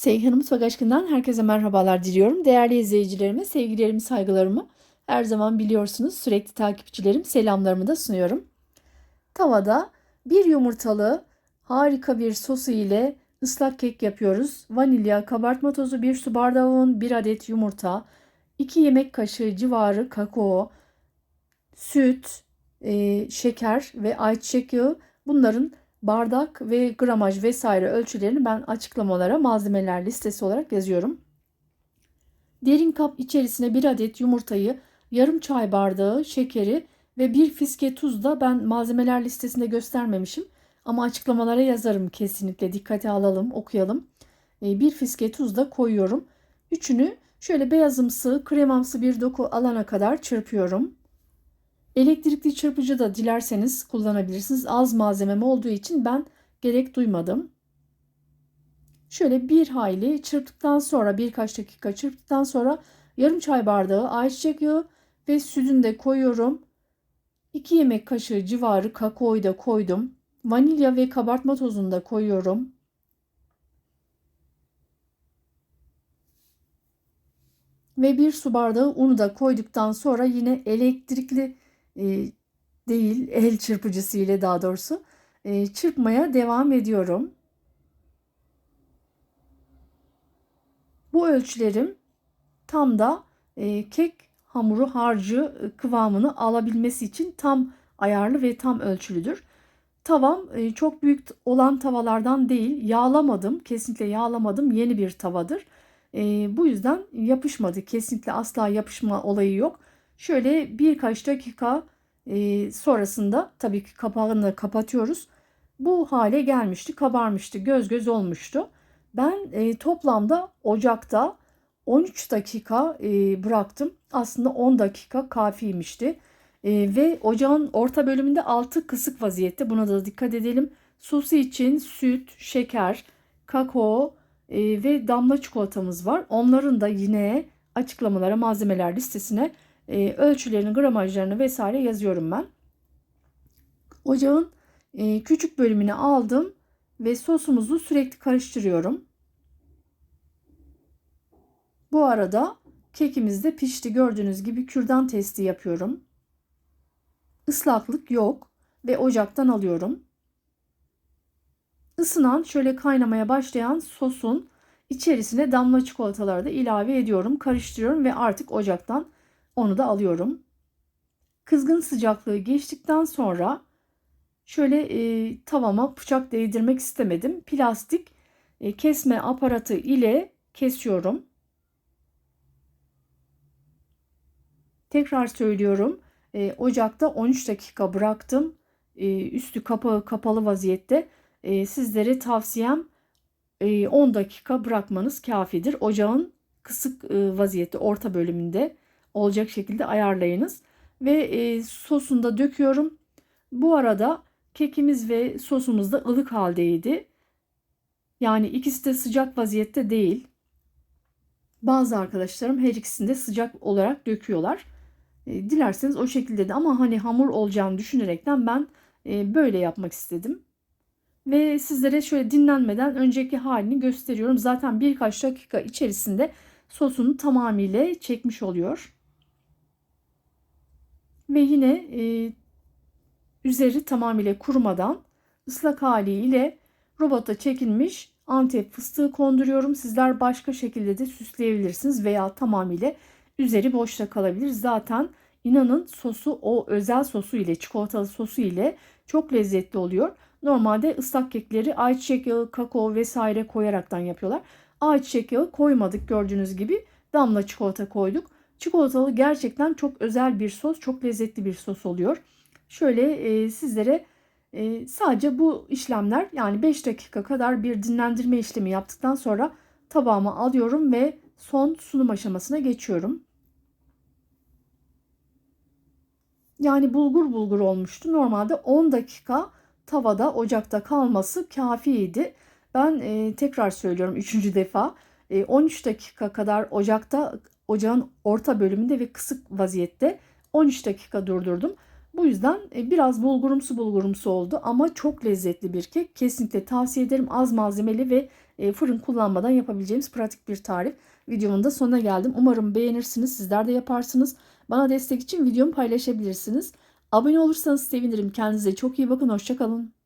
Seyhan Mutfak Aşkı'ndan herkese merhabalar diliyorum. Değerli izleyicilerime sevgilerimi, saygılarımı her zaman biliyorsunuz sürekli takipçilerim selamlarımı da sunuyorum. Tavada bir yumurtalı harika bir sosu ile ıslak kek yapıyoruz. Vanilya, kabartma tozu, bir su bardağı un, bir adet yumurta, 2 yemek kaşığı civarı kakao, süt, e, şeker ve ayçiçek yağı bunların bardak ve gramaj vesaire ölçülerini ben açıklamalara malzemeler listesi olarak yazıyorum. Derin kap içerisine bir adet yumurtayı, yarım çay bardağı şekeri ve bir fiske tuz da ben malzemeler listesinde göstermemişim. Ama açıklamalara yazarım kesinlikle dikkate alalım okuyalım. E, bir fiske tuz da koyuyorum. Üçünü şöyle beyazımsı kremamsı bir doku alana kadar çırpıyorum. Elektrikli çırpıcı da dilerseniz kullanabilirsiniz. Az malzemem olduğu için ben gerek duymadım. Şöyle bir hayli çırptıktan sonra birkaç dakika çırptıktan sonra yarım çay bardağı ayçiçek yağı ve sütünü de koyuyorum. 2 yemek kaşığı civarı kakaoyu da koydum. Vanilya ve kabartma tozunu da koyuyorum. Ve bir su bardağı unu da koyduktan sonra yine elektrikli e, değil el çırpıcısı ile daha doğrusu e, çırpmaya devam ediyorum. Bu ölçülerim tam da e, kek hamuru harcı e, kıvamını alabilmesi için tam ayarlı ve tam ölçülüdür. Tavam e, çok büyük olan tavalardan değil yağlamadım kesinlikle yağlamadım yeni bir tavadır. E, bu yüzden yapışmadı kesinlikle asla yapışma olayı yok. Şöyle birkaç dakika e, sonrasında tabii ki kapağını da kapatıyoruz. Bu hale gelmişti, kabarmıştı, göz göz olmuştu. Ben e, toplamda ocakta 13 dakika e, bıraktım. Aslında 10 dakika kafiymişti. Ve ocağın orta bölümünde altı kısık vaziyette. Buna da dikkat edelim. Sosu için süt, şeker, kakao ve damla çikolatamız var. Onların da yine açıklamalara, malzemeler listesine e, ölçülerini, gramajlarını vesaire yazıyorum ben. Ocağın e, küçük bölümünü aldım ve sosumuzu sürekli karıştırıyorum. Bu arada kekimiz de pişti. Gördüğünüz gibi kürdan testi yapıyorum. Islaklık yok ve ocaktan alıyorum. Isınan şöyle kaynamaya başlayan sosun içerisine damla çikolataları da ilave ediyorum. Karıştırıyorum ve artık ocaktan onu da alıyorum. Kızgın sıcaklığı geçtikten sonra şöyle e, tavama bıçak değdirmek istemedim. Plastik e, kesme aparatı ile kesiyorum. Tekrar söylüyorum. E, ocakta 13 dakika bıraktım. E, üstü kapağı kapalı vaziyette. E, sizlere tavsiyem e, 10 dakika bırakmanız kafidir. Ocağın kısık e, vaziyette orta bölümünde olacak şekilde ayarlayınız. Ve e, sosunu da döküyorum. Bu arada kekimiz ve sosumuz da ılık haldeydi. Yani ikisi de sıcak vaziyette değil. Bazı arkadaşlarım her ikisini de sıcak olarak döküyorlar. E, dilerseniz o şekilde de ama hani hamur olacağını düşünerekten ben e, böyle yapmak istedim. Ve sizlere şöyle dinlenmeden önceki halini gösteriyorum. Zaten birkaç dakika içerisinde sosunu tamamıyla çekmiş oluyor. Ve yine e, üzeri tamamıyla kurumadan ıslak haliyle robota çekilmiş antep fıstığı konduruyorum. Sizler başka şekilde de süsleyebilirsiniz veya tamamıyla üzeri boşta kalabilir. Zaten inanın sosu o özel sosu ile çikolatalı sosu ile çok lezzetli oluyor. Normalde ıslak kekleri ayçiçek yağı, kakao vesaire koyaraktan yapıyorlar. Ayçiçek yağı koymadık gördüğünüz gibi. Damla çikolata koyduk. Çikolatalı gerçekten çok özel bir sos, çok lezzetli bir sos oluyor. Şöyle e, sizlere e, sadece bu işlemler yani 5 dakika kadar bir dinlendirme işlemi yaptıktan sonra tabağıma alıyorum ve son sunum aşamasına geçiyorum. Yani bulgur bulgur olmuştu. Normalde 10 dakika tavada ocakta kalması kafiydi. Ben e, tekrar söylüyorum üçüncü defa e, 13 dakika kadar ocakta ocağın orta bölümünde ve kısık vaziyette 13 dakika durdurdum. Bu yüzden e, biraz bulgurumsu bulgurumsu oldu ama çok lezzetli bir kek. Kesinlikle tavsiye ederim. Az malzemeli ve e, fırın kullanmadan yapabileceğimiz pratik bir tarif. Videomun da sonuna geldim. Umarım beğenirsiniz. Sizler de yaparsınız. Bana destek için videomu paylaşabilirsiniz. Abone olursanız sevinirim. Kendinize çok iyi bakın. Hoşçakalın.